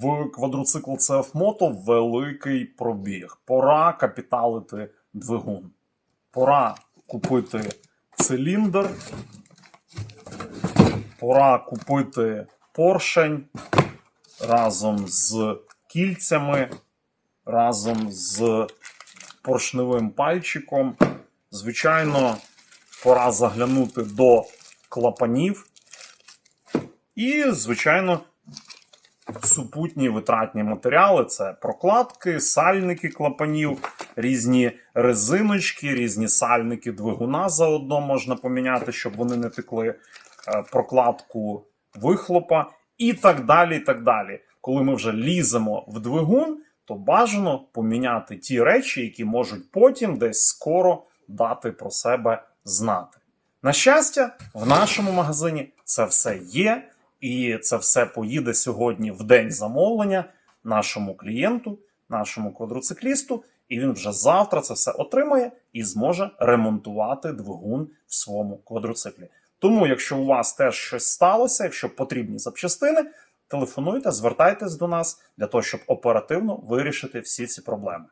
В квадроцикл CF Moto великий пробіг. Пора капіталити двигун. Пора купити циліндр. Пора купити поршень разом з кільцями, разом з поршневим пальчиком. Звичайно, пора заглянути до клапанів. І, звичайно, супутні витратні матеріали це прокладки, сальники клапанів, різні резиночки, різні сальники двигуна заодно можна поміняти, щоб вони не текли, е, прокладку вихлопа і так далі. і так далі. Коли ми вже ліземо в двигун, то бажано поміняти ті речі, які можуть потім десь скоро дати про себе знати. На щастя, в нашому магазині це все є, і це все поїде сьогодні в день замовлення нашому клієнту, нашому квадроциклісту, і він вже завтра це все отримає і зможе ремонтувати двигун в своєму квадроциклі. Тому, якщо у вас теж щось сталося, якщо потрібні запчастини, телефонуйте, звертайтесь до нас для того, щоб оперативно вирішити всі ці проблеми.